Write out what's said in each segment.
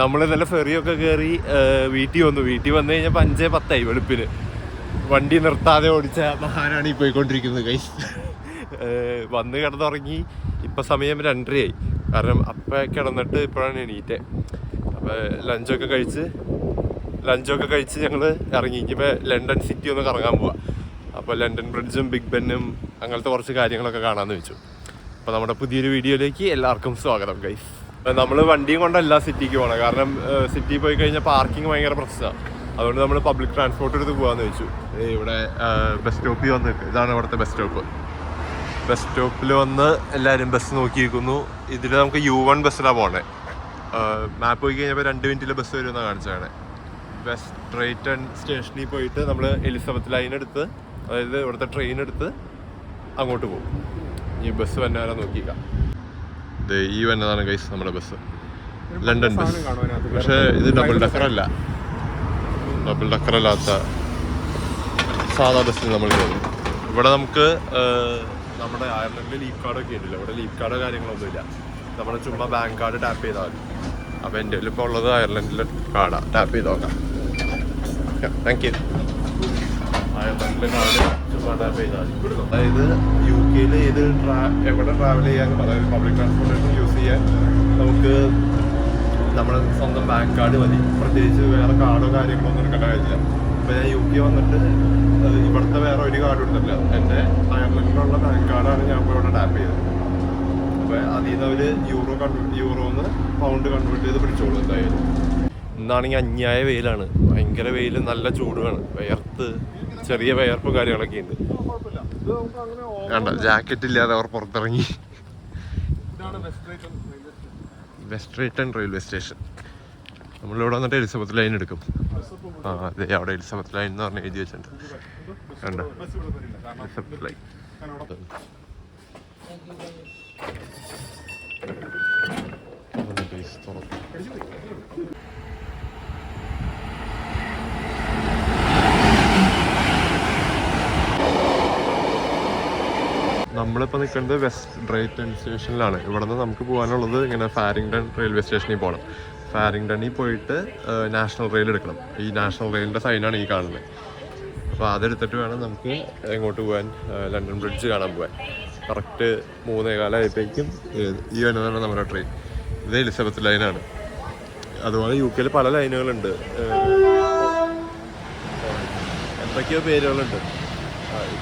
നമ്മൾ ഇന്നലെ ഫെറിയൊക്കെ കയറി വീട്ടിൽ വന്നു. വീട്ടിൽ വന്നു കഴിഞ്ഞപ്പോൾ അഞ്ചേ പത്തായി വെളുപ്പിന്. വണ്ടി നിർത്താതെ ഓടിച്ച മഹാനാണ് ഈ പോയിക്കൊണ്ടിരിക്കുന്നത് കൈ വന്ന് കിടന്നുറങ്ങി. ഇപ്പം സമയം രണ്ടരയായി. കാരണം അപ്പം കിടന്നിട്ട് ഇപ്പോഴാണ് എണീറ്റെ. അപ്പോൾ ലഞ്ചൊക്കെ കഴിച്ച് ലഞ്ചൊക്കെ കഴിച്ച് ഞങ്ങൾ ഇറങ്ങി. ഇനിയിപ്പോൾ ലണ്ടൻ സിറ്റി ഒന്ന് കറങ്ങാൻ പോവാം. അപ്പോൾ ലണ്ടൻ ബ്രിഡ്ജും ബിഗ് ബെന്നും അങ്ങനത്തെ കുറച്ച് കാര്യങ്ങളൊക്കെ കാണാമെന്ന് വെച്ചു. അപ്പോൾ നമ്മുടെ പുതിയൊരു വീഡിയോയിലേക്ക് എല്ലാവർക്കും സ്വാഗതം ഗൈസ് നമ്മൾ വണ്ടിയും കൊണ്ടല്ല സിറ്റിക്ക് പോകണം കാരണം സിറ്റി പോയി കഴിഞ്ഞാൽ പാർക്കിംഗ് ഭയങ്കര പ്രശ്നമാണ് അതുകൊണ്ട് നമ്മൾ പബ്ലിക് ട്രാൻസ്പോർട്ട് എടുത്ത് പോകാമെന്ന് വെച്ചു. ഇവിടെ ബസ് സ്റ്റോപ്പിൽ വന്ന് ഇതാണ് ഇവിടുത്തെ ബസ് സ്റ്റോപ്പ് ബസ് സ്റ്റോപ്പിൽ വന്ന് എല്ലാവരും ബസ് നോക്കി നിൽക്കുന്നു ഇതിൽ നമുക്ക് യു വൺ ബസ്സിലാണ് പോകണേ മാപ്പ് പോയി കഴിഞ്ഞപ്പോൾ രണ്ട് മിനിറ്റിൽ ബസ് വരുമെന്നാണ് കാണിച്ചാണ് വെസ്റ്റ് ട്രേറ്റൺ സ്റ്റേഷനിൽ പോയിട്ട് നമ്മൾ എലിസബത്ത് ലൈൻ എടുത്ത് അതായത് ഇവിടുത്തെ ട്രെയിൻ എടുത്ത് അങ്ങോട്ട് പോകും. ഈ ബസ് വന്നാലും നോക്കിക്കാം ഈ വന്നതാണ് ഗൈസ് നമ്മുടെ ബസ് ലണ്ടൻ ബസ് പക്ഷേ ഇത് ഡബിൾ ഡക്കർ അല്ല. ഡബിൾ ഡക്കർ അല്ലാത്ത സാധാ ബസ്സിൽ നമ്മൾ കയറും ഇവിടെ നമുക്ക് നമ്മുടെ അയർലൻഡിൽ ലീവ് കാർഡൊക്കെ ഇല്ല ഇവിടെ ലീവ് കാർഡോ കാര്യങ്ങളൊന്നുമില്ല. നമ്മുടെ ചുമ്മാ ബാങ്ക് കാർഡ് ടാപ്പ് ചെയ്താൽ മതി. അപ്പോൾ എന്റെ ഇപ്പോൾ ഉള്ളത് അയർലൻഡിലെ കാർഡാണ് ടാപ്പ് ചെയ്ത് നോക്കാം. താങ്ക് യു അയർലൻഡിലെ കാർഡ് അതായത് യു കെയിൽ ഏത് ട്രാ എവിടെ ട്രാവൽ ചെയ്യാനും അതായത് പബ്ലിക് ട്രാൻസ്പോർട്ടേഷൻ യൂസ് ചെയ്യാൻ നമുക്ക് നമ്മുടെ സ്വന്തം ബാങ്ക് കാർഡ് മതി. പ്രത്യേകിച്ച് വേറെ കാർഡോ കാര്യങ്ങളോ ഒന്നും എടുക്കേണ്ട കാര്യമില്ല. അപ്പോൾ ഞാൻ യു കെ വന്നിട്ട് ഇവിടുത്തെ വേറെ ഒരു കാർഡ് ഉണ്ടല്ലോ. എന്റെ അയർലൻഡിലുള്ള ബാങ്ക് കാർഡാണ് ഞാൻ ഇപ്പോൾ ഇവിടെ ടാപ്പ് ചെയ്തത്. അപ്പോൾ അതിൽ നിന്ന് അവർ യൂറോ കൺവേർട്ട് യൂറോന്ന് പൗണ്ട് കൺവേർട്ട് ചെയ്ത് പിടിച്ചോളൂ എന്തായാലും. ഇന്നാണെങ്കിൽ അന്യായ വെയിലാണ്. ഭയങ്കര വെയിൽ നല്ല ചൂടുമാണ്. വിയർത്ത്. ചെറിയ വയർപ്പും കാര്യങ്ങളൊക്കെ ഉണ്ട്. വേണ്ട ജാക്കറ്റ് ഇല്ലാതെ അവർ പുറത്തിറങ്ങി. വെസ്റ്റ് റേറ്റൺ റെയിൽവേ സ്റ്റേഷൻ നമ്മളിവിടെ വന്നിട്ട് എലിസബത്ത് ലൈൻ എടുക്കും. ആ അതെ അവിടെ എലിസബത്ത് ലൈൻ എന്ന് പറഞ്ഞ് എഴുതി വെച്ചിട്ടുണ്ട്. കണ്ടോ? എലിസബത്ത് ലൈൻ അതാണ് നമ്മളിപ്പോൾ നിൽക്കുന്നത് വെസ്റ്റ് ഡ്രൈറ്റൺ സ്റ്റേഷനിലാണ് ഇവിടെ നിന്ന് നമുക്ക് പോകാനുള്ളത് ഇങ്ങനെ ഫാരിങ്ടൺ റെയിൽവേ സ്റ്റേഷനിൽ പോകണം ഫാരിങ്ടണിൽ പോയിട്ട് നാഷണൽ റെയിൽ എടുക്കണം. ഈ നാഷണൽ റെയിലിന്റെ സൈനാണ് ഈ കാണുന്നത് അപ്പോൾ അതെടുത്തിട്ട് വേണം നമുക്ക് എങ്ങോട്ട് പോകാൻ ലണ്ടൻ ബ്രിഡ്ജ് കാണാൻ പോകാൻ കറക്റ്റ് മൂന്നേ കാലമായപ്പോഴേക്കും ഈ വരുന്നതാണ് നമ്മുടെ ട്രെയിൻ ഇത് എലിസബത്ത് ലൈനാണ് അതുപോലെ യു കെയിൽ പല ലൈനുകളുണ്ട് എന്തൊക്കെയോ പേരുകളുണ്ട്.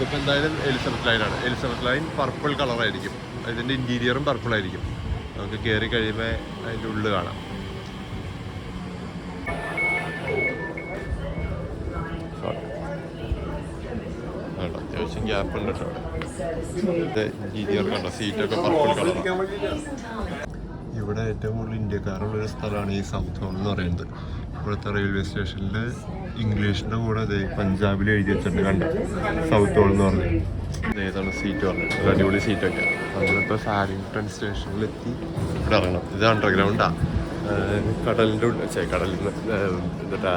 ആ, ഇതിപ്പോ എന്തായാലും എലിസബത്ത് ലൈനാണ് എലിസബത്ത് ലൈൻ പർപ്പിൾ കളറായിരിക്കും അതിന്റെ ഇന്റീരിയറും പർപ്പിൾ ആയിരിക്കും. നമുക്ക് കയറി കഴിയുമ്പോൾ അതിന്റെ ഉള്ളിൽ കാണാം. അത്യാവശ്യം ഗ്യാപ്പ് ഉണ്ട് ഇന്റീരിയർ കണ്ടോ സീറ്റൊക്കെ പർപ്പിൾ കളറാണ് ഇവിടെ ഏറ്റവും കൂടുതൽ ഇന്ത്യക്കാരുള്ള ഒരു സ്ഥലമാണ് ഈ സൗത്ത് ഹോൾ എന്ന് പറയുന്നത്. ഇവിടുത്തെ റെയിൽവേ സ്റ്റേഷനിൽ ഇംഗ്ലീഷിന്റെ കൂടെ അതെ പഞ്ചാബിൽ എഴുതി വെച്ചിട്ടുണ്ട് കണ്ട? സൗത്ത് ഹോൾ എന്ന് പറഞ്ഞു. ഇത് ഏതാണ് സീറ്റ് പറഞ്ഞത് അടിപൊളി സീറ്റൊക്കെ നമ്മളിപ്പോൾ സാരിങ്ടൺ സ്റ്റേഷനിലെത്തി ഇവിടെ ഇറങ്ങണം. ഇത് അണ്ടർഗ്രൗണ്ടാ കടലിന്റെ ഉള്ളിൽ കടലിൽ നിന്ന് എന്നിട്ടാ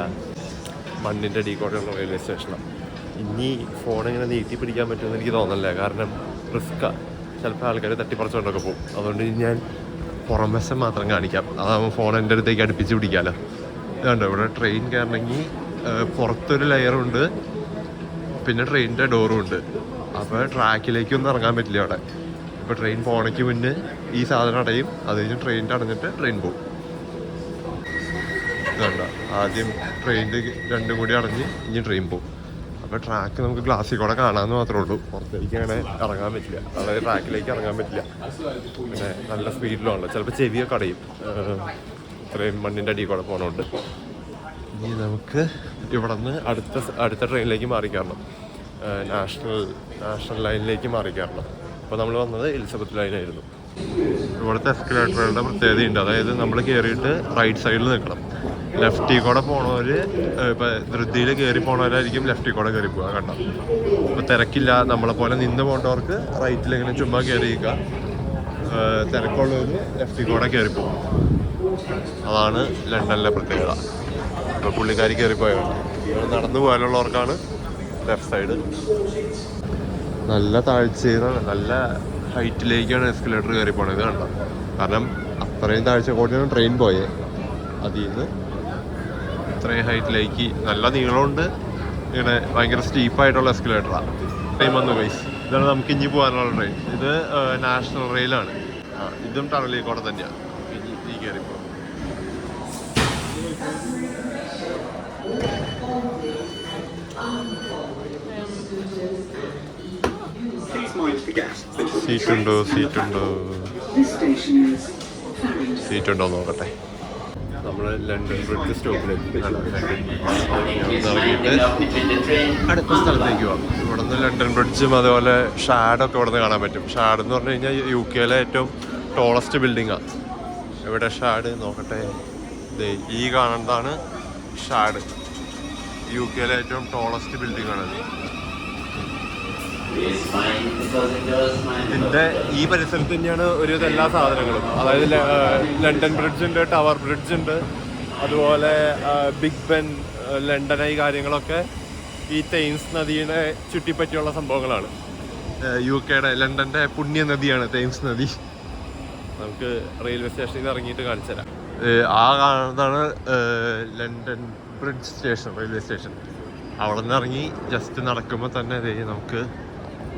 മണ്ണിന്റെ അടിക്കോടെയുള്ള റെയിൽവേ സ്റ്റേഷനാണ് ഇനി ഫോൺ ഇങ്ങനെ നീട്ടി പിടിക്കാൻ പറ്റുമെന്ന് എനിക്ക് തോന്നല്ല കാരണം റിസ്ക്കാണ് ചിലപ്പോൾ ആൾക്കാർ തട്ടിപ്പറിച്ചുകൊണ്ടൊക്കെ പോകും. അതുകൊണ്ട് ഞാൻ പുറം വശം മാത്രം കാണിക്കാം. അതാകുമ്പോൾ ഫോൺ എന്റെ അടുത്തേക്ക് അടുപ്പിച്ച് പിടിക്കാമല്ലോ ഇതുണ്ട്? ഇവിടെ ട്രെയിൻ കയറണമെങ്കിൽ പുറത്തൊരു ലെയറുണ്ട് പിന്നെ ട്രെയിനിന്റെ ഡോറും ഉണ്ട്. അപ്പോൾ ട്രാക്കിലേക്കൊന്നും ഇറങ്ങാൻ പറ്റില്ല അവിടെ. ഇപ്പോൾ ട്രെയിൻ പോണയ്ക്ക് മുന്നേ ഈ സാധനം അടയും. അത് കഴിഞ്ഞ് ട്രെയിനിന്റെ അടഞ്ഞിട്ട് ട്രെയിൻ പോകും വേണ്ട ആദ്യം ട്രെയിനിന്റെ രണ്ടും കൂടി അടഞ്ഞ് ഇനി ട്രെയിൻ പോകും അപ്പോൾ ട്രാക്ക് നമുക്ക് ഗ്ലാസ്സിൽ കൂടെ കാണാമെന്ന് മാത്രമേ ഉള്ളൂ. പുറത്തേക്ക് അങ്ങനെ ഇറങ്ങാൻ പറ്റില്ല. അതായത് ട്രാക്കിലേക്ക് ഇറങ്ങാൻ പറ്റില്ല. പിന്നെ നല്ല സ്പീഡിലുള്ള ചിലപ്പോൾ ചെവിയൊക്കെ അടയും. ഇത്രയും മണ്ണിന്റെ അടിയിൽ കൂടെ പോകണോണ്ട് ഇനി നമുക്ക് ഇവിടെ നിന്ന് അടുത്ത അടുത്ത ട്രെയിനിലേക്ക് മാറി കയറണം. നാഷണൽ നാഷണൽ ലൈനിലേക്ക് മാറി കയറണം. അപ്പോൾ നമ്മൾ വന്നത് എലിസബത്ത് ലൈനായിരുന്നു. ഇവിടുത്തെ എസ്കലേറ്ററുകളുടെ പ്രത്യേകതയുണ്ട്. അതായത് നമ്മൾ കയറിയിട്ട് റൈറ്റ് സൈഡിൽ നിൽക്കണം. ലെഫ്റ്റിൽ കൂടെ പോണവർ ഇപ്പം ധൃതിയിൽ കയറി പോണവരായിരിക്കും ലെഫ്റ്റിൽ കൂടെ കയറി പോവുക കണ്ടോ? ഇപ്പോൾ തിരക്കില്ല. നമ്മളെ പോലെ നിന്ന് പോകേണ്ടവർക്ക് റൈറ്റിൽ ഇങ്ങനെ ചുമ്മാ കയറിയിരിക്കുക തിരക്കുള്ളവർ ലെഫ്റ്റിൽ കൂടെ കയറി പോകും. അതാണ് ലണ്ടനിലെ പ്രത്യേകത. ഇപ്പോൾ പുള്ളിക്കാരി കയറിപ്പോയാണ് നടന്നു പോകാനുള്ളവർക്കാണ് ലെഫ്റ്റ് സൈഡ് നല്ല താഴ്ചയിൽ നല്ല ഹൈറ്റിലേക്കാണ് എസ്കലേറ്റർ കയറി പോണത് കണ്ടോ? കാരണം അത്രയും താഴ്ച കൂടിയാണ് ട്രെയിൻ പോയേ. അതിൽ നിന്ന് ഇത്രയും ഹൈറ്റിലേക്ക് നല്ല നീളമുണ്ട്. ഇങ്ങനെ ഭയങ്കര സ്റ്റീപ്പായിട്ടുള്ള എസ്കലേറ്ററാണ് ട്രെയിൻ വന്നു ഗൈസ് ഇതാണ് നമുക്ക് ഇനി പോകാനുള്ള ട്രെയിൻ ഇത് നാഷണൽ റെയിലാണ് ഇതും ടണലിൽ കൂടെ തന്നെയാണ് ഇനി ഈ കയറിപ്പോ Please mind the gas. Seat ഉണ്ടോ സീറ്റ് ഉണ്ടോ This station is Farringdon. Seat ഉണ്ടോ സീറ്റുണ്ടോ നോക്കട്ടെ. നമ്മൾ ലണ്ടൻ ബ്രിഡ്ജ് സ്റ്റോപ്പിലെത്തി. അടുത്ത സ്ഥലത്തേക്ക് പോകാം ഇവിടെ നിന്ന് ലണ്ടൻ ബ്രിഡ്ജും അതുപോലെ ഷാഡൊക്കെ ഇവിടെ നിന്ന് കാണാൻ പറ്റും. ഷാഡ് എന്ന് പറഞ്ഞു കഴിഞ്ഞാൽ യു കെയിലെ ഏറ്റവും ടോളസ്റ്റ് ബിൽഡിങ്ങാണ് ഇവിടെ ഷാഡ് നോക്കട്ടെ. ദേ ഈ കാണുന്നതാണ് ഷാഡ് യു കെയിലെ ഏറ്റവും ടോളസ്റ്റ് ബിൽഡിംഗ് ഇതിന്റെ ഈ പരിസരത്ത് തന്നെയാണ് ഒരുവിധ എല്ലാ സാധനങ്ങളും. അതായത് ലണ്ടൻ ബ്രിഡ്ജ് ഉണ്ട് ടവർ ബ്രിഡ്ജ് ഉണ്ട് അതുപോലെ ബിഗ് ബെൻ ലണ്ടൻ ഈ കാര്യങ്ങളൊക്കെ ഈ തെയിംസ് നദിയുടെ ചുറ്റിപ്പറ്റിയുള്ള സംഭവങ്ങളാണ്. യു കെയുടെ ലണ്ടന്റെ പുണ്യ നദിയാണ് തെയിംസ് നദി. നമുക്ക് റെയിൽവേ സ്റ്റേഷനിൽ നിന്ന് ഇറങ്ങിയിട്ട് കാണിച്ചു തരാം. ആ കാണുന്നതാണ് London bridge station railway station അവിടെ നിന്ന് ഇറങ്ങി ജസ്റ്റ് നടക്കുമ്പോൾ തന്നെ നമുക്ക്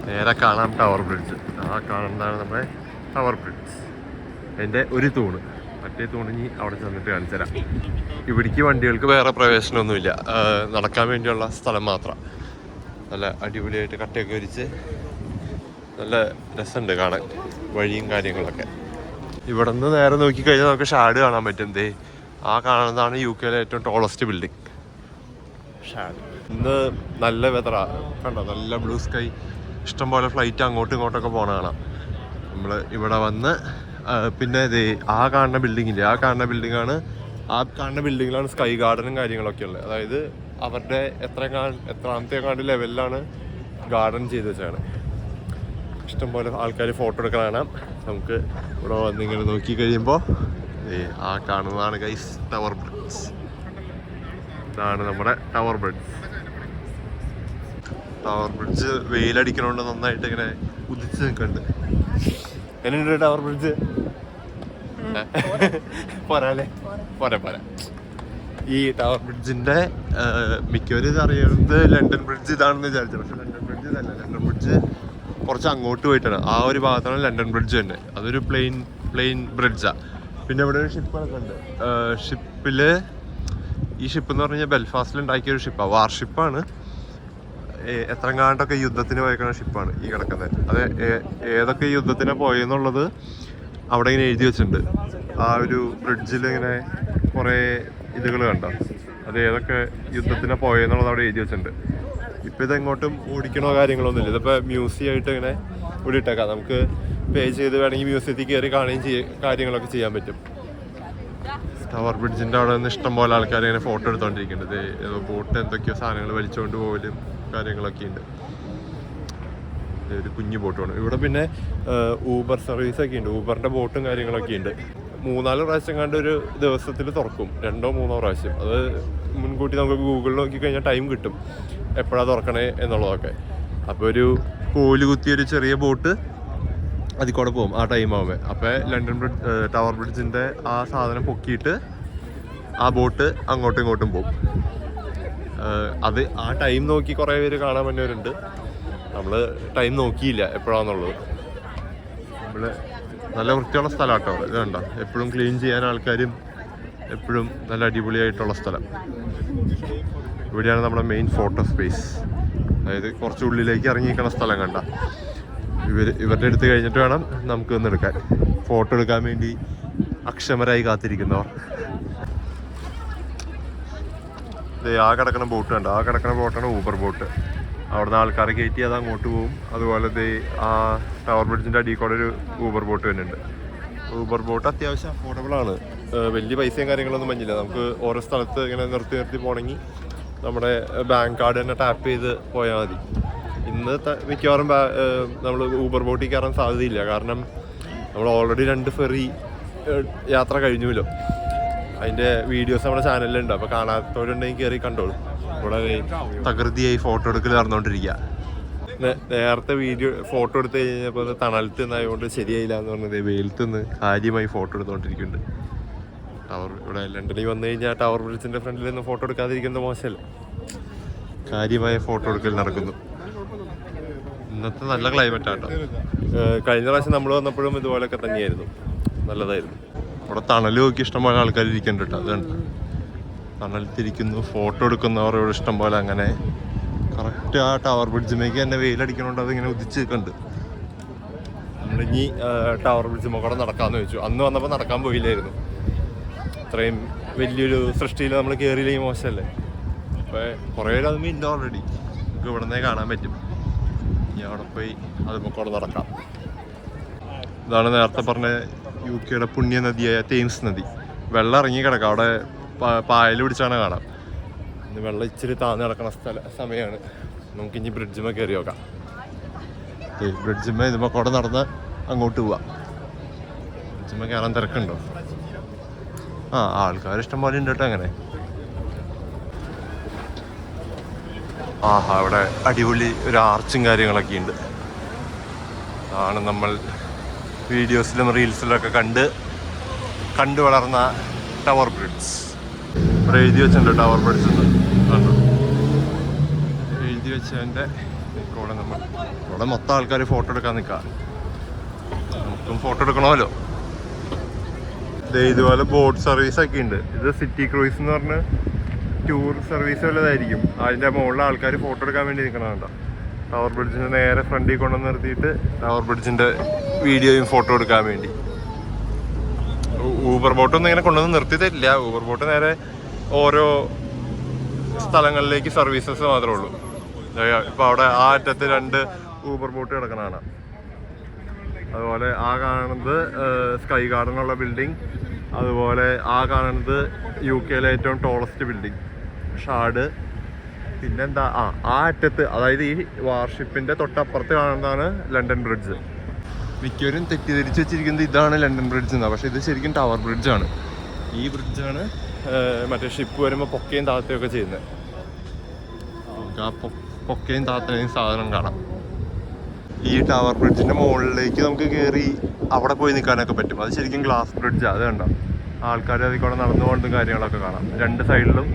നേരെ കാണാം ടവർ ബ്രിഡ്ജ് ആ കാണുന്നതാണ് നമ്മുടെ ടവർ ബ്രിഡ്ജ് അതിന്റെ ഒരു തൂണ്. മറ്റേ തൂണിഞ്ഞി അവിടെ ചെന്നിട്ട് കാണിച്ചു തരാം. ഇവിടേക്ക് വണ്ടികൾക്ക് വേറെ പ്രവേശനമൊന്നുമില്ല. നടക്കാൻ വേണ്ടിയുള്ള സ്ഥലം മാത്രം. നല്ല അടിപൊളിയായിട്ട് കട്ടയൊക്കെ വിരിച്ച് നല്ല രസമുണ്ട് കാണാൻ. വഴിയും കാര്യങ്ങളൊക്കെ. ഇവിടെ നിന്ന് നേരെ നോക്കിക്കഴിഞ്ഞാൽ നമുക്ക് ഷാഡ് കാണാൻ പറ്റും. ദേ ആ കാണുന്നതാണ് യു കെയിലെ ഏറ്റവും ടോളസ്റ്റ് ബിൽഡിംഗ് ഷാഡ്. ഇന്ന് നല്ല വെതറാണ് കണ്ടോ? നല്ല ബ്ലൂ സ്കൈ ഇഷ്ടംപോലെ ഫ്ലൈറ്റ് അങ്ങോട്ടും ഇങ്ങോട്ടൊക്കെ പോകണ കാണാം. നമ്മൾ ഇവിടെ വന്ന് പിന്നെ ഇത് ആ കാണുന്ന ബിൽഡിങ്ങില്ലേ ആ കാണുന്ന ബിൽഡിങ്ങാണ് ആ കാണുന്ന ബിൽഡിങ്ങിലാണ് സ്കൈ ഗാർഡനും കാര്യങ്ങളൊക്കെ ഉള്ളത്. അതായത് അവരുടെ എത്ര എത്രാമത്തെ കാണ്ട് ലെവലിലാണ് ഗാർഡൻ ചെയ്ത് വെച്ചാണ് ഇഷ്ടംപോലെ ആൾക്കാർ ഫോട്ടോ എടുക്കാൻ കാണാം. നമുക്ക് ഇവിടെ വന്ന് ഇങ്ങനെ നോക്കി കഴിയുമ്പോൾ ആ കാണുന്നതാണ് ഗൈസ് ടവർ ബ്രിഡ്സ് ഇതാണ് നമ്മുടെ ടവർ ബ്രിഡ്ജ് ടവർ ബ്രിഡ്ജ് വെയിലടിക്കണോണ്ട് നന്നായിട്ട് ഇങ്ങനെ ഉദിച്ച് നിൽക്കുന്നുണ്ട് എങ്ങനെയുണ്ട് ടവർ ബ്രിഡ്ജ് പോരാല്ലേ? പോരാ പോരാ. ഈ ടവർ ബ്രിഡ്ജിന്റെ മിക്കവരും ഇത് അറിയുന്നത് ലണ്ടൻ ബ്രിഡ്ജ് ഇതാണെന്ന് വിചാരിച്ചു. പക്ഷെ ലണ്ടൻ ബ്രിഡ്ജ് ഇതല്ല. ലണ്ടൻ ബ്രിഡ്ജ് കുറച്ച് അങ്ങോട്ട് പോയിട്ടാണ്. ആ ഒരു ഭാഗത്താണ് ലണ്ടൻ ബ്രിഡ്ജ് തന്നെ. അതൊരു പ്ലെയിൻ പ്ലെയിൻ ബ്രിഡ്ജാ പിന്നെ ഇവിടെ ഒരു ഷിപ്പൊക്കെ ഉണ്ട്. ഷിപ്പിൽ ഈ ഷിപ്പ് എന്ന് പറഞ്ഞാൽ ബെൽഫാസ്റ്റിൽ ഉണ്ടാക്കിയ ഒരു ഷിപ്പാണ് വാർഷിപ്പാണ് എത്രങ്ങാണ്ടൊക്കെ യുദ്ധത്തിന് പോയേക്കണ ഷിപ്പാണ് ഈ കിടക്കുന്നത്. അത് ഏതൊക്കെ യുദ്ധത്തിന് പോയെന്നുള്ളത് അവിടെ ഇങ്ങനെ എഴുതി വെച്ചിട്ടുണ്ട്. ആ ഒരു ബ്രിഡ്ജിൽ ഇങ്ങനെ കുറേ ഇതുകൾ കണ്ട? അത് ഏതൊക്കെ യുദ്ധത്തിന് പോയെന്നുള്ളത് അവിടെ എഴുതി വെച്ചിട്ടുണ്ട്. ഇപ്പം ഇതെങ്ങോട്ടും ഓടിക്കണോ കാര്യങ്ങളൊന്നും ഇല്ല ഇതിപ്പോൾ മ്യൂസിയം ആയിട്ട് ഇങ്ങനെ ഇവിടെ ഇട്ടേക്കാം. നമുക്ക് പേ ചെയ്ത് വേണമെങ്കിൽ മ്യൂസിയത്തിൽ കയറി കാണുകയും ചെയ്യ കാര്യങ്ങളൊക്കെ ചെയ്യാൻ പറ്റും. ടവർ ബ്രിഡ്ജിന്റെ അവിടെ നിന്ന് ഇഷ്ടംപോലെ ആൾക്കാർ ഇങ്ങനെ ഫോട്ടോ എടുത്തോണ്ടിരിക്കുന്നുണ്ട്. ബോട്ട് എന്തൊക്കെയോ സാധനങ്ങൾ വലിച്ചുകൊണ്ട് പോകലും കാര്യങ്ങളൊക്കെ ഉണ്ട് ഒരു കുഞ്ഞു ബോട്ടുമാണ് ഇവിടെ പിന്നെ ഊബർ സർവീസൊക്കെ ഉണ്ട് ഊബറിന്റെ ബോട്ടും കാര്യങ്ങളൊക്കെ ഉണ്ട് മൂന്നാൽ പ്രാവശ്യം കണ്ട് ഒരു ദിവസത്തിൽ തുറക്കും. രണ്ടോ മൂന്നോ പ്രാവശ്യം. അത് മുൻകൂട്ടി നമുക്ക് ഗൂഗിളിൽ നോക്കി കഴിഞ്ഞാൽ ടൈം കിട്ടും. എപ്പോഴാണ് തുറക്കണേ എന്നുള്ളതൊക്കെ. അപ്പോൾ ഒരു കോൽ കുത്തിയ ഒരു ചെറിയ ബോട്ട് അതിൽ കൂടെ പോകും ആ ടൈം ആകുമ്പോൾ അപ്പോൾ ലണ്ടൻ ബ്രിഡ്ജ് ടവർ ബ്രിഡ്ജിന്റെ ആ സാധനം പൊക്കിയിട്ട് ആ ബോട്ട് അങ്ങോട്ടും ഇങ്ങോട്ടും പോകും. അത് ആ ടൈം നോക്കി കുറേ പേര് കാണാൻ പറ്റുന്നവരുണ്ട് നമ്മൾ ടൈം നോക്കിയില്ല എപ്പോഴാണെന്നുള്ളത് നമ്മൾ നല്ല വൃത്തിയുള്ള സ്ഥലം കേട്ടോ ഇത് കണ്ടോ? എപ്പോഴും ക്ലീൻ ചെയ്യാൻ ആൾക്കാരും എപ്പോഴും നല്ല അടിപൊളിയായിട്ടുള്ള സ്ഥലം. ഇവിടെയാണ് നമ്മുടെ മെയിൻ ഫോട്ടോ സ്പേസ് അതായത് കുറച്ച് ഉള്ളിലേക്ക് ഇറങ്ങിയിരിക്കുന്ന സ്ഥലം കണ്ട. ഇവർ ഇവരുടെ അടുത്ത് കഴിഞ്ഞിട്ട് വേണം നമുക്ക് ഒന്ന് എടുക്കാൻ ഫോട്ടോ എടുക്കാൻ വേണ്ടി അക്ഷമരായി കാത്തിരിക്കുന്നവർ. ദേ ആ കിടക്കുന്ന ബോട്ട് കണ്ടോ? ആ കിടക്കുന്ന ബോട്ടാണ് ഊബർ ബോട്ട് അവിടുന്ന് ആൾക്കാരെ കയറ്റി അത് അങ്ങോട്ട് പോകും അതുപോലെ ഇത് ആ ടവർ ബ്രിഡ്ജിന്റെ അടിയിൽ കൂടെ ഒരു ഊബർ ബോട്ട് വരുന്നുണ്ട്. ഊബർ ബോട്ട് അത്യാവശ്യം അഫോർഡബിൾ ആണ്. വലിയ പൈസയും കാര്യങ്ങളൊന്നും മഞ്ഞില്ല നമുക്ക് ഓരോ സ്ഥലത്ത് ഇങ്ങനെ നിർത്തി നിർത്തി പോകണമെങ്കിൽ നമ്മുടെ ബാങ്ക് കാർഡ് തന്നെ ടാപ്പ് ചെയ്ത് പോയാൽ മതി. ഇന്ന് മിക്കവാറും നമ്മൾ ഊബർ ബോട്ടിൽ കയറാൻ സാധ്യതയില്ല. കാരണം നമ്മൾ ഓൾറെഡി രണ്ട് ഫെറി യാത്ര കഴിഞ്ഞുല്ലോ അതിന്റെ വീഡിയോസ് നമ്മുടെ ചാനലിലുണ്ട് അപ്പൊ കാണാത്തവരുണ്ടെങ്കിൽ കയറി കണ്ടോളൂ. ഇവിടെ തകൃതിയായി ഫോട്ടോ എടുക്കൽ നടന്നുകൊണ്ടിരിക്കുക നേരത്തെ വീഡിയോ ഫോട്ടോ എടുത്ത് കഴിഞ്ഞപ്പോൾ തണലത്ത് നിന്നായതുകൊണ്ട് ശരിയായില്ല എന്ന് പറഞ്ഞത് വെയിലത്ത് നിന്ന് കാര്യമായി ഫോട്ടോ എടുത്തുകൊണ്ടിരിക്കുന്നുണ്ട് ടവർ ഇവിടെ ലണ്ടനിൽ വന്നു കഴിഞ്ഞാൽ ടവർ ബ്രിഡ്ജിന്റെ ഫ്രണ്ടിൽ നിന്ന് ഫോട്ടോ എടുക്കാതിരിക്കുന്നത് മോശമല്ലേ? കാര്യമായ ഫോട്ടോ എടുക്കൽ നടക്കുന്നു. ഇന്നത്തെ നല്ല ക്ലൈമറ്റ് ആട്ടോ. കഴിഞ്ഞ പ്രാവശ്യം നമ്മൾ വന്നപ്പോഴും ഇതുപോലൊക്കെ തന്നെയായിരുന്നു. നല്ലതായിരുന്നു. ഇവിടെ തണൽ നോക്കി ഇഷ്ടംപോലെ ആൾക്കാർ ഇരിക്കുന്നുണ്ട് കേട്ടോ അതുകൊണ്ട് തണലത്തിരിക്കുന്നു ഫോട്ടോ എടുക്കുന്നവർ ഇവിടെ ഇഷ്ടംപോലെ അങ്ങനെ. കറക്റ്റ് ആ ടവർ ബ്രിഡ്ജിമേക്ക് തന്നെ വെയിലടിക്കണോണ്ട് അതിങ്ങനെ ഉദിച്ച് നിൽക്കുന്നുണ്ട് നമ്മളിനി ടവർ ബ്രിഡ്ജ് കൂടെ നടക്കാമെന്ന് വെച്ചു. അന്ന് വന്നപ്പോൾ നടക്കാൻ പോയില്ലായിരുന്നു. ഇത്രയും വലിയൊരു സൃഷ്ടിയിൽ നമ്മൾ കയറിയില്ലെങ്കിൽ മോശമല്ലേ അപ്പോൾ കുറേ പേര് അതുമ്പോൾ ഇല്ല ഓൾറെഡി നമുക്ക് ഇവിടെ നിന്നേ കാണാൻ പറ്റും. ഇനി അവിടെ പോയി അതുമ്പോൾ കൂടെ നടക്കാം. ഇതാണ് നേരത്തെ പറഞ്ഞ യു കെയുടെ പുണ്യ നദിയായ തേംസ് നദി. വെള്ളം ഇറങ്ങി കിടക്കാം. അവിടെ പായൽ പിടിച്ചാണ് കാണാം. വെള്ളം ഇച്ചിരി താന്ന് കിടക്കുന്ന സ്ഥല സമയമാണ് നമുക്ക് ഇനി ബ്രിഡ്ജിമേ കയറി നോക്കാം. ബ്രിഡ്ജിമേ ഇതുമ്പോൾ കൂടെ നടന്ന് അങ്ങോട്ട് പോവാം. ബ്രിഡ്ജിമേ കയറാൻ തിരക്കുണ്ടോ? ആ ആൾക്കാർ ഇഷ്ടം പോലെ ഉണ്ട് കേട്ടോ അങ്ങനെ. ആഹാ അവിടെ അടിപൊളി ഒരു ആർച്ചും കാര്യങ്ങളൊക്കെ ഉണ്ട്. ആണ് നമ്മൾ വീഡിയോസിലും റീൽസിലൊക്കെ കണ്ട് കണ്ടു വളർന്ന ടവർ ബ്രിഡ്സ് ഇവിടെ എഴുതി വെച്ചിട്ടുണ്ട് ടവർ ബ്രിഡ്സ് എന്ന്. കണ്ടോ? എഴുതി വെച്ചതിന്റെ കൂടെ നമ്മൾ ഇവിടെ മൊത്തം ആൾക്കാർ ഫോട്ടോ എടുക്കാൻ നിൽക്കാം നമുക്കും ഫോട്ടോ എടുക്കണമല്ലോ. ഇതുപോലെ ബോട്ട് സർവീസ് ഒക്കെ ഉണ്ട്. ഇത് സിറ്റി ക്രൂയിസ് എന്ന് പറഞ്ഞ് ടൂർ സർവീസ് വല്ലതായിരിക്കും. അതിന്റെ മുകളിൽ ആൾക്കാർ ഫോട്ടോ എടുക്കാൻ വേണ്ടി നിൽക്കണതാണ് ടവർ ബ്രിഡ്ജിന്റെ നേരെ ഫ്രണ്ടിൽ കൊണ്ടുവന്ന് നിർത്തിയിട്ട് ടവർ ബ്രിഡ്ജിന്റെ വീഡിയോയും ഫോട്ടോ എടുക്കാൻ വേണ്ടി. ഊബർ ബോട്ടൊന്നും ഇങ്ങനെ കൊണ്ടുവന്ന് നിർത്തി തരില്ല ഊബർ ബോട്ട് നേരെ ഓരോ സ്ഥലങ്ങളിലേക്ക് സർവീസസ് മാത്രമേ ഉള്ളൂ. ഇപ്പൊ അവിടെ ആ അറ്റത്ത് രണ്ട് ഊബർ ബോട്ട് കിടക്കണതാണ് അതുപോലെ ആ കാണുന്നത് സ്കൈ ഗാർഡൻ ഉള്ള ബിൽഡിംഗ് അതുപോലെ ആ കാണുന്നത് യു കെയിലെ ഏറ്റവും ടോളസ്റ്റ് ബിൽഡിംഗ് ഷാഡ് പിന്നെന്താ? ആ ആ അറ്റത്ത് അതായത് ഈ വാർഷിപ്പിന്റെ തൊട്ടപ്പുറത്ത് കാണുന്നതാണ് ലണ്ടൻ ബ്രിഡ്ജ് മിക്കവരും തെറ്റിദ്ധരിച്ച് വെച്ചിരിക്കുന്നത് ഇതാണ് ലണ്ടൻ ബ്രിഡ്ജ് എന്നാണ് പക്ഷേ ഇത് ശരിക്കും ടവർ ബ്രിഡ്ജാണ് ഈ ബ്രിഡ്ജാണ് മറ്റേ ഷിപ്പ് വരുമ്പോൾ പൊക്കയും താത്തയും ഒക്കെ ചെയ്യുന്നത് നമുക്ക് ആ പൊക്കയും താത്തയും സാധനം കാണാം. ഈ ടവർ ബ്രിഡ്ജിന്റെ മുകളിലേക്ക് നമുക്ക് കയറി അവിടെ പോയി നിൽക്കാനൊക്കെ പറ്റും. അത് ശരിക്കും ഗ്ലാസ് ബ്രിഡ്ജാണ് അത് കണ്ടോ? ആൾക്കാർ അതിൽ കൂടെ നടന്നു പോകുന്നതും കാര്യങ്ങളൊക്കെ കാണാം. രണ്ട് സൈഡിലും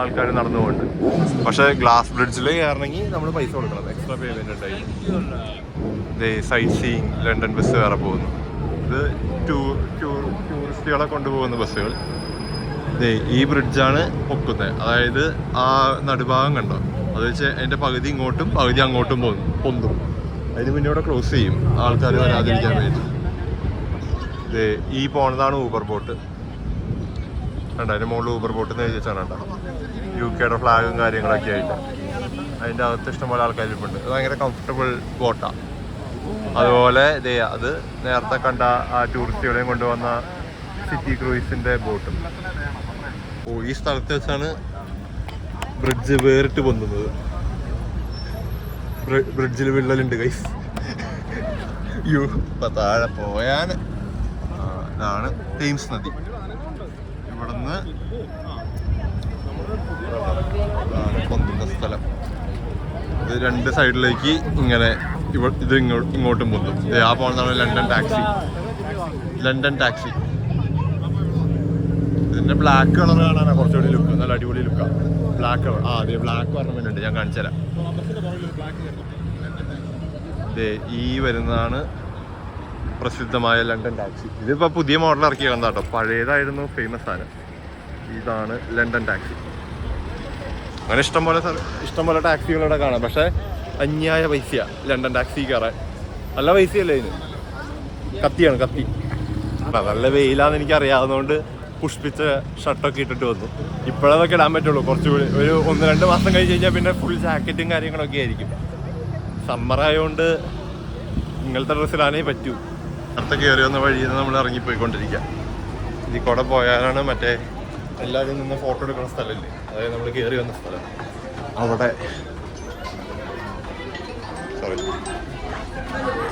ആൾക്കാർ നടന്നു പോകുന്നുണ്ട് പക്ഷേ ഗ്ലാസ് ബ്രിഡ്ജിൽ കയറണമെങ്കിൽ നമ്മൾ പൈസ കൊടുക്കണം. എക്സ്ട്രാ പേയ്മെന്റ് ഉണ്ടായി സൈറ്റ് സീയിങ് ലണ്ടൻ ബസ് വേറെ പോകുന്നു. ഇത് ടൂർ ടൂർ ടൂറിസ്റ്റുകളെ കൊണ്ടുപോകുന്ന ബസ്സുകൾ. ഈ ബ്രിഡ്ജാണ് പൊക്കുന്നത്. അതായത് ആ നടുഭാഗം കണ്ടോ? അത് വെച്ച് അതിന്റെ പകുതി ഇങ്ങോട്ടും പകുതി അങ്ങോട്ടും പോകുന്നു പൊന്തും. അതിന് മുന്നേ ഇവിടെ ക്ലോസ് ചെയ്യും. ആൾക്കാർ വരാതിരിക്കാൻ വേണ്ടി. ദേ ഈ പോണതാണ് ഊബർ ബോട്ട് കണ്ടോ? അതിന്റെ മുകളിൽ ഊബർ ബോട്ട് എന്ന് എഴുതി കണ്ട? കണ്ടോ യു കെയുടെ ഫ്ലാഗും കാര്യങ്ങളൊക്കെ ആയിട്ട്. അതിന്റെ അകത്ത് ഇഷ്ടംപോലെ ആൾക്കാർ ഇരിപ്പുണ്ട് അത് ഭയങ്കര കംഫർട്ടബിൾ ബോട്ടാണ് അതുപോലെ ദേ അത് നേരത്തെ കണ്ട ആ ടൂറിസ്റ്റുകളെയും കൊണ്ടുവന്ന സിറ്റി ക്രൂയിസിന്റെ ബോട്ടും. ഓ ഈ സ്ഥലത്ത് വെച്ചാണ് ബ്രിഡ്ജ് വേറിട്ട് പൊന്തുന്നത്. ബ്രിഡ്ജിൽ വിള്ളലുണ്ട് ഗൈസ് യു ഇപ്പൊ താഴെ പോയാൽ ഇതാണ് തേംസ് നദി. ഇവിടുന്ന് പൊന്തുന്ന സ്ഥലം. ഇത് രണ്ട് സൈഡിലേക്ക് ഇങ്ങനെ ഇവ ഇത് ഇങ്ങോട്ട് ഇങ്ങോട്ടും പൊന്തും. ആ പോകുന്നതാണ് ലണ്ടൻ ടാക്സി ലണ്ടൻ ടാക്സി ഇതിന്റെ ബ്ലാക്ക് കളർ കാണാനാണ് കുറച്ചുകൂടി ലുക്ക് നല്ല അടിപൊളി ലുക്കാ ബ്ലാക്ക് കളർ ആ അതെ ബ്ലാക്ക് പറഞ്ഞിട്ടുണ്ട് ഞാൻ കാണിച്ചു തരാം. ഈ വരുന്നതാണ് പ്രസിദ്ധമായ ലണ്ടൻ ടാക്സി ഇതിപ്പോ പുതിയ മോഡൽ ഇറക്കിയ കണ്ടാട്ടോ പഴയതായിരുന്നു ഫേമസ് ആണ് ഇതാണ് ലണ്ടൻ ടാക്സി അങ്ങനെ ഇഷ്ടംപോലെ ഇഷ്ടംപോലെ ടാക്സികളിവിടെ കാണാം. പക്ഷെ അന്യായ പൈസ ലണ്ടൻ ടാക്സി കയറാൻ. നല്ല പൈസയല്ലേ ഇതിന് കത്തിയാണ് കത്തി. നല്ല വെയിലാന്ന് എനിക്ക് അറിയാവുന്നതുകൊണ്ട് പുഷ്പിച്ച ഷർട്ടൊക്കെ ഇട്ടിട്ട് വന്നു. ഇപ്പോഴതൊക്കെ ഇടാൻ പറ്റുള്ളൂ. കുറച്ചുകൂടി ഒരു ഒന്ന് രണ്ട് മാസം കഴിഞ്ഞ് കഴിഞ്ഞാൽ പിന്നെ ഫുൾ ജാക്കറ്റും കാര്യങ്ങളൊക്കെ ആയിരിക്കും. സമ്മർ ആയതുകൊണ്ട് ഇങ്ങനത്തെ ഡ്രസ്സിലാണേ പറ്റൂ. അടുത്ത കയറി വന്ന വഴിയിൽ നിന്ന് നമ്മൾ ഇറങ്ങിപ്പോയിക്കൊണ്ടിരിക്കുക ഇതിൽ കൂടെ പോയാലാണ് മറ്റേ എല്ലാവരും നിന്ന് ഫോട്ടോ എടുക്കുന്ന സ്ഥലമില്ലേ? അതായത് നമ്മൾ കയറി വന്ന സ്ഥലം. അവിടെ സോറി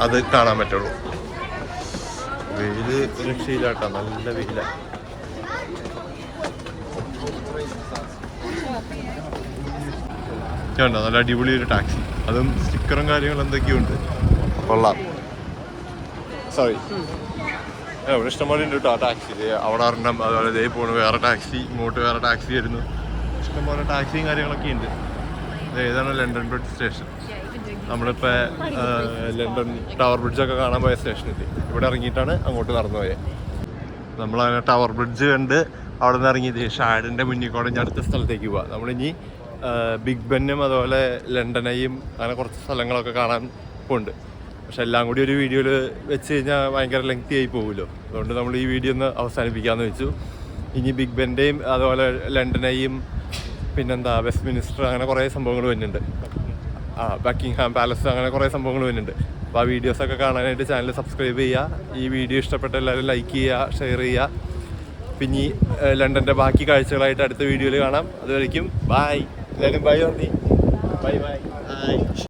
അത് കാണാൻ പറ്റുള്ളൂ. വെയിൽ രക്ഷയില്ലാട്ടോ നല്ല വെയില. നല്ല അടിപൊളി ഒരു ടാക്സി. അതും സ്റ്റിക്കറും കാര്യങ്ങളും എന്തൊക്കെയോ ഉണ്ട് കൊള്ളാം സോറി ഇവിടെ ഇഷ്ടംപോലെ ഉണ്ട് കേട്ടോ ആ ടാക്സി. അവിടെ ഒരെണ്ണം അതുപോലെ ഇതേ പോണു വേറെ ടാക്സി ഇങ്ങോട്ട് വേറെ ടാക്സി വരുന്നു. ഇഷ്ടംപോലെ ടാക്സിയും കാര്യങ്ങളൊക്കെ ഉണ്ട്. ഏതാണ് ലണ്ടൻ ബ്രിഡ്ജ് സ്റ്റേഷൻ. നമ്മളിപ്പോൾ ലണ്ടൻ ടവർ ബ്രിഡ്ജൊക്കെ കാണാൻ പോയ സ്റ്റേഷനിൽ ഇവിടെ ഇറങ്ങിയിട്ടാണ് അങ്ങോട്ട് നടന്നു പോയത് നമ്മളങ്ങനെ ടവർ ബ്രിഡ്ജ് കണ്ട് അവിടെ നിന്ന് ഇറങ്ങിയത് ഷാഡിന്റെ മുന്നിൽ കൂടെ ഇനി അടുത്ത സ്ഥലത്തേക്ക് പോവാം. നമ്മളിനി ബിഗ് ബെന്നും അതുപോലെ ലണ്ടനെയും അങ്ങനെ കുറച്ച് സ്ഥലങ്ങളൊക്കെ കാണാൻ പോകുന്നുണ്ട് പക്ഷെ എല്ലാം കൂടി ഒരു വീഡിയോയിൽ വെച്ച് കഴിഞ്ഞാൽ ഭയങ്കര ലെങ്തി ആയി പോകുമല്ലോ അതുകൊണ്ട് നമ്മൾ ഈ വീഡിയോ ഒന്ന് അവസാനിപ്പിക്കാമെന്ന് വെച്ചു. ഇനി ബിഗ് ബെന്റെയും അതുപോലെ ലണ്ടനെയും പിന്നെന്താ വെസ്റ്റ് മിനിസ്റ്റർ അങ്ങനെ കുറേ സംഭവങ്ങൾ വരുന്നുണ്ട്. ആ ബക്കിംഗ്ഹാം പാലസ് അങ്ങനെ കുറേ സംഭവങ്ങൾ വരുന്നുണ്ട്. അപ്പോൾ ആ വീഡിയോസൊക്കെ കാണാനായിട്ട് ചാനൽ സബ്സ്ക്രൈബ് ചെയ്യുക. ഈ വീഡിയോ ഇഷ്ടപ്പെട്ട എല്ലാവരും ലൈക്ക് ചെയ്യുക ഷെയർ ചെയ്യുക. പിന്നെ ഈ ലണ്ടന്റെ ബാക്കി കാഴ്ചകളായിട്ട് അടുത്ത വീഡിയോയിൽ കാണാം. അതുവരയ്ക്കും ബായ് എല്ലാവരും ബൈ വന്നി. Bye bye bye